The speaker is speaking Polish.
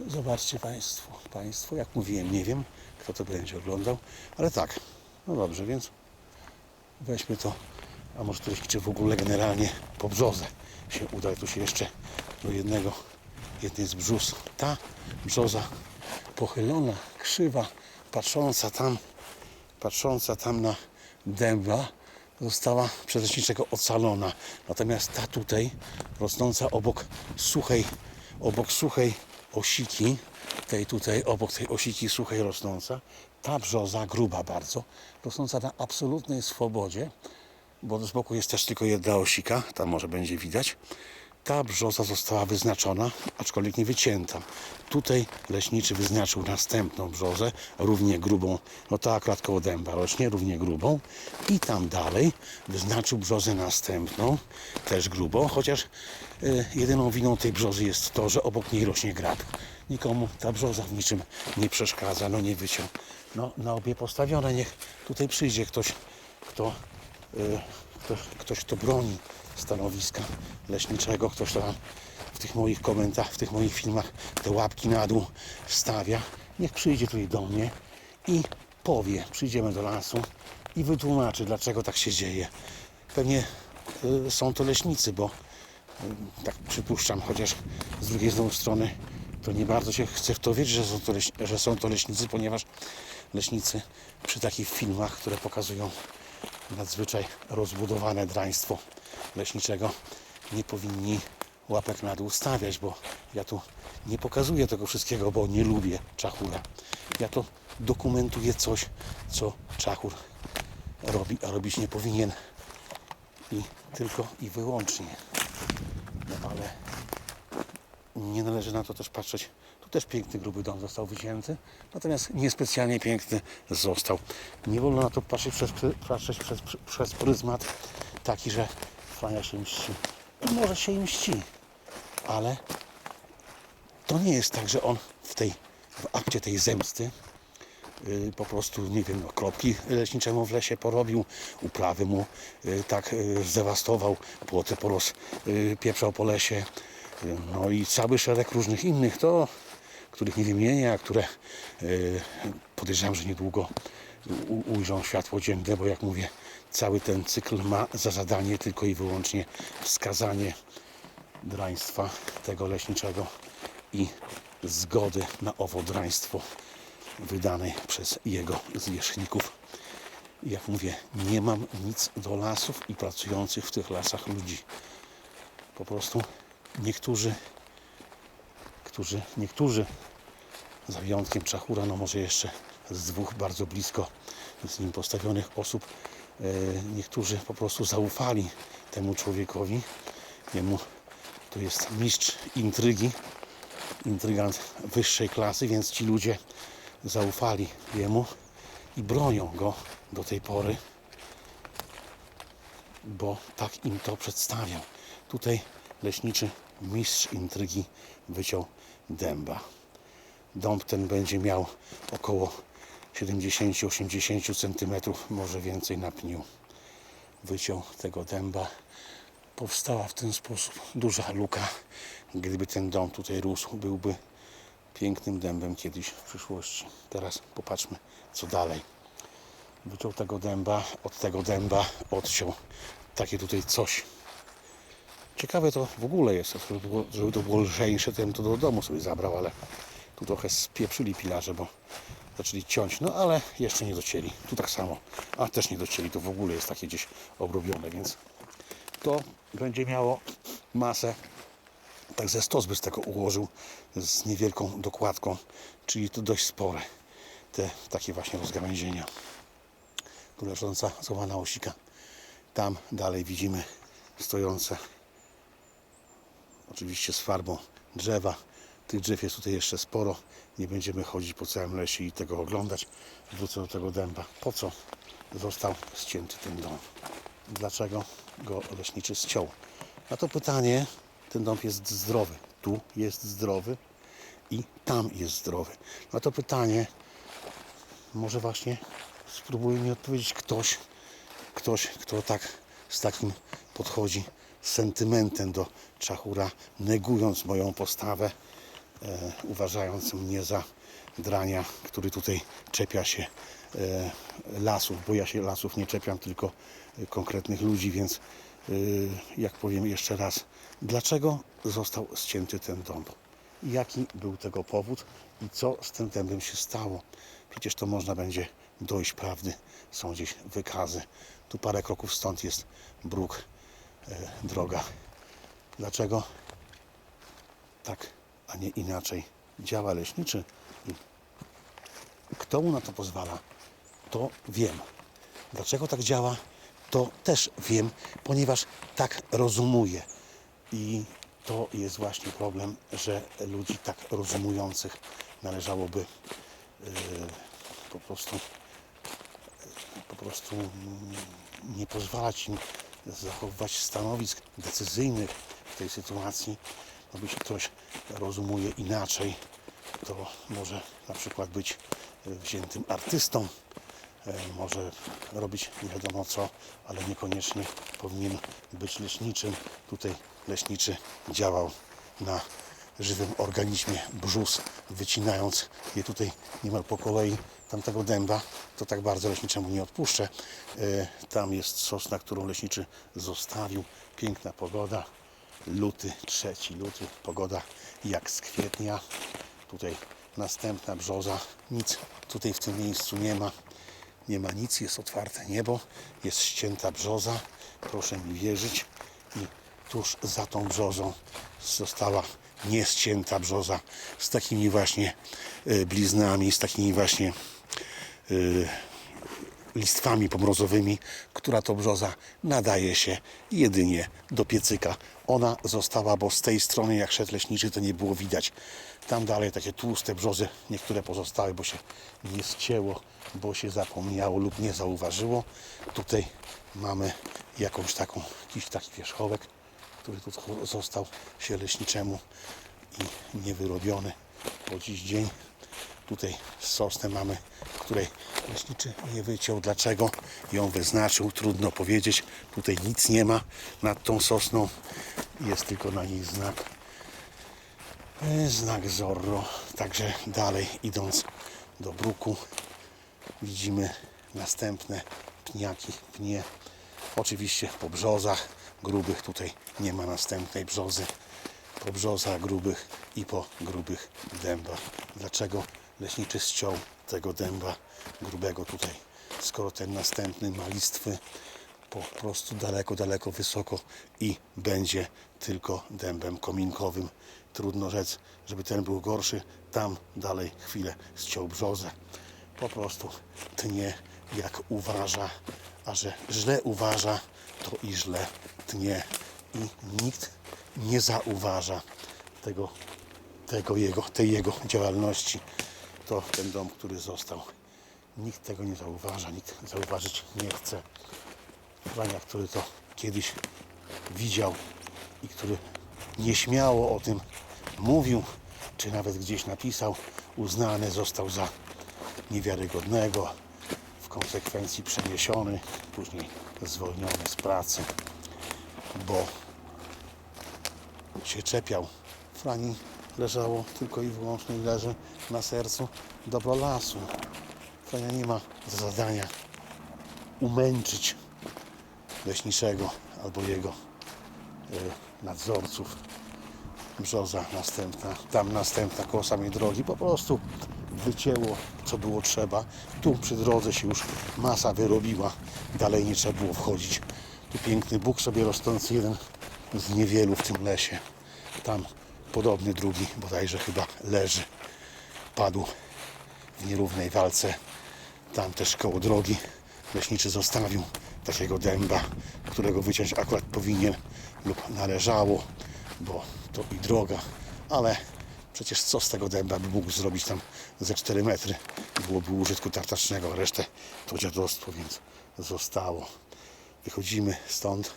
Zobaczcie Państwo, Państwo, jak mówiłem, nie wiem, kto to będzie oglądał, ale tak, no dobrze, więc weźmy to, a może któryś czy w ogóle generalnie po brzozę się uda. Tu się jeszcze do jednego, jednej z brzus. Ta brzoza pochylona, krzywa, patrząca tam, patrząca tam na dęba, została przez leśniczego ocalona. Natomiast ta tutaj, rosnąca obok suchej, obok suchej osiki, tej tutaj, obok tej osiki suchej rosnąca, ta brzoza, gruba bardzo, rosnąca na absolutnej swobodzie, bo z boku jest też tylko jedna osika, tam może będzie widać. Ta brzoza została wyznaczona, aczkolwiek nie wycięta. Tutaj leśniczy wyznaczył następną brzozę, równie grubą, no ta akurat koło dęba rośnie, równie grubą. I tam dalej wyznaczył brzozę następną, też grubą, chociaż jedyną winą tej brzozy jest to, że obok niej rośnie grab. Nikomu ta brzoza w niczym nie przeszkadza, no nie wyciął. No na obie postawione, niech tutaj przyjdzie ktoś, kto y, ktoś, ktoś, kto broni stanowiska leśniczego, ktoś, kto tam w tych moich komentarzach, w tych moich filmach te łapki na dół stawia, niech przyjdzie tutaj do mnie i powie, przyjdziemy do lasu i wytłumaczy, dlaczego tak się dzieje. Pewnie y, są to leśnicy, bo tak przypuszczam, chociaż z drugiej strony to nie bardzo się chce w to wierzyć, że są to, że są to leśnicy, ponieważ leśnicy przy takich filmach, które pokazują nadzwyczaj rozbudowane draństwo leśniczego nie powinni łapek na dół stawiać, bo ja tu nie pokazuję tego wszystkiego, bo nie lubię czachura. Ja to dokumentuję coś, co czachur robi, a robić nie powinien. I tylko i wyłącznie. No ale nie należy na to też patrzeć. Tu też piękny, gruby dom został wycięty, natomiast niespecjalnie piękny został. Nie wolno na to patrzeć przez, patrzeć przez, przez pryzmat taki, że Frania się mści. No może się i mści, ale to nie jest tak, że on w tej w akcie tej zemsty po prostu, nie wiem, no, kropki leśniczemu w lesie porobił, uprawy mu y, tak y, zdewastował, płoty poros, y, pieprzał po lesie, y, no i cały szereg różnych innych, to, których nie wymienię, a które y, podejrzewam, że niedługo ujrzą światło dzienne, bo jak mówię, cały ten cykl ma za zadanie tylko i wyłącznie wskazanie draństwa tego leśniczego i zgody na owo draństwo wydanej przez jego zwierzchników. Jak mówię, nie mam nic do lasów i pracujących w tych lasach ludzi. Po prostu niektórzy, którzy, niektórzy, za wyjątkiem Czachura, no może jeszcze z dwóch bardzo blisko z nim postawionych osób, e, niektórzy po prostu zaufali temu człowiekowi. Jemu to jest mistrz intrygi, intrygant wyższej klasy, więc ci ludzie zaufali jemu i bronią go do tej pory, bo tak im to przedstawiał. Tutaj leśniczy mistrz intrygi wyciął dęba. Dąb ten będzie miał około 70-80 cm, może więcej na pniu. Wyciął tego dęba. Powstała w ten sposób duża luka. Gdyby ten dom tutaj rósł, byłby pięknym dębem kiedyś w przyszłości. Teraz popatrzmy, co dalej. Wyciął tego dęba, od tego dęba odciął takie tutaj coś. Ciekawe to w ogóle jest, żeby było, żeby to było lżejsze, to bym to do domu sobie zabrał, ale tu trochę spieprzyli pilarze, bo zaczęli ciąć, no ale jeszcze nie docięli. Tu tak samo, a też nie docięli, to w ogóle jest takie gdzieś obrobione, więc to będzie miało masę, tak ze stos by z tego ułożył z niewielką dokładką, czyli to dość spore, te takie właśnie rozgałęzienia. Tu leżąca złamana osika, tam dalej widzimy stojące oczywiście z farbą drzewa. Tych drzew jest tutaj jeszcze sporo. Nie będziemy chodzić po całym lesie i tego oglądać. Wrócę do tego dęba. Po co został ścięty ten dom? Dlaczego go leśniczy ściął? Na to pytanie ten dom jest zdrowy. Tu jest zdrowy i tam jest zdrowy. Na to pytanie może właśnie spróbuje mi odpowiedzieć ktoś, ktoś, kto tak z takim podchodzi sentymentem do Czachura, negując moją postawę, e, uważając mnie za drania, który tutaj czepia się e, lasów, bo ja się lasów nie czepiam, tylko konkretnych ludzi, więc jak powiem jeszcze raz, dlaczego został ścięty ten dąb? Jaki był tego powód i co z tym dębem się stało? Przecież to można będzie dojść prawdy, są gdzieś wykazy. Tu parę kroków stąd jest bruk, e, droga. Dlaczego tak, a nie inaczej działa leśniczy kto mu na to pozwala, to wiem. Dlaczego tak działa, to też wiem, ponieważ tak rozumuję. I to jest właśnie problem, że ludzi tak rozumujących należałoby yy, po prostu po prostu nie pozwalać im zachowywać stanowisk decyzyjnych w tej sytuacji. No, jeśli ktoś rozumuje inaczej, to może na przykład być e, wziętym artystą, e, może robić nie wiadomo co, ale niekoniecznie powinien być leśniczym. Tutaj leśniczy działał na żywym organizmie brzus, wycinając je tutaj niemal po kolei tamtego dęba, to tak bardzo leśniczemu nie odpuszczę. E, Tam jest sosna, którą leśniczy zostawił. Piękna pogoda. Luty, trzeci luty, pogoda jak z kwietnia. Tutaj następna brzoza. Nic tutaj w tym miejscu nie ma. Nie ma nic, jest otwarte niebo, jest ścięta brzoza. Proszę mi wierzyć. I tuż za tą brzozą została nieścięta brzoza z takimi właśnie e, bliznami, z takimi właśnie e, listwami pomrozowymi, która to brzoza nadaje się jedynie do piecyka. Ona została, bo z tej strony jak szedł leśniczy to nie było widać. Tam dalej takie tłuste brzozy, niektóre pozostały, bo się nie ścięło, bo się zapomniało lub nie zauważyło. Tutaj mamy jakąś taką, jakiś taki wierzchołek, który tu został się leśniczemu i niewyrobiony po dziś dzień. Tutaj sosnę mamy, której leśniczy nie wyciął. Dlaczego ją wyznaczył? Trudno powiedzieć. Tutaj nic nie ma nad tą sosną. Jest tylko na niej znak. e, Znak Zorro. Także dalej idąc do bruku widzimy następne pniaki, pnie. Oczywiście po brzozach grubych tutaj nie ma następnej brzozy. Po brzozach grubych i po grubych dębach. Dlaczego leśniczy ściął tego dęba grubego tutaj, skoro ten następny ma listwy po prostu daleko, daleko wysoko i będzie tylko dębem kominkowym. Trudno rzec, żeby ten był gorszy. Tam dalej chwilę ściął brzozę. Po prostu tnie jak uważa, a że źle uważa, to i źle tnie. I nikt nie zauważa tego, tego jego, tej jego działalności. To ten dom, który został. Nikt tego nie zauważa, nikt zauważyć nie chce. Frania, który to kiedyś widział i który nieśmiało o tym mówił, czy nawet gdzieś napisał, uznany został za niewiarygodnego, w konsekwencji przeniesiony, później zwolniony z pracy, bo się czepiał. Frani leżało tylko i wyłącznie leży na sercu dobro lasu. Frania nie ma za zadania umęczyć leśniczego albo jego e, nadzorców. Brzoza następna, tam następna koło samej drogi. Po prostu wycięło co było trzeba. Tu przy drodze się już masa wyrobiła. Dalej nie trzeba było wchodzić. Tu piękny Bóg sobie rosnący jeden z niewielu w tym lesie. Tam podobny drugi, bodajże chyba leży. Padł w nierównej walce. Tam też koło drogi leśniczy zostawił takiego dęba, którego wyciąć akurat powinien lub należało, bo to i droga, ale przecież co z tego dęba by mógł zrobić tam ze 4 metry? Byłoby użytku tartacznego, resztę to dziadostwo, więc zostało. Wychodzimy stąd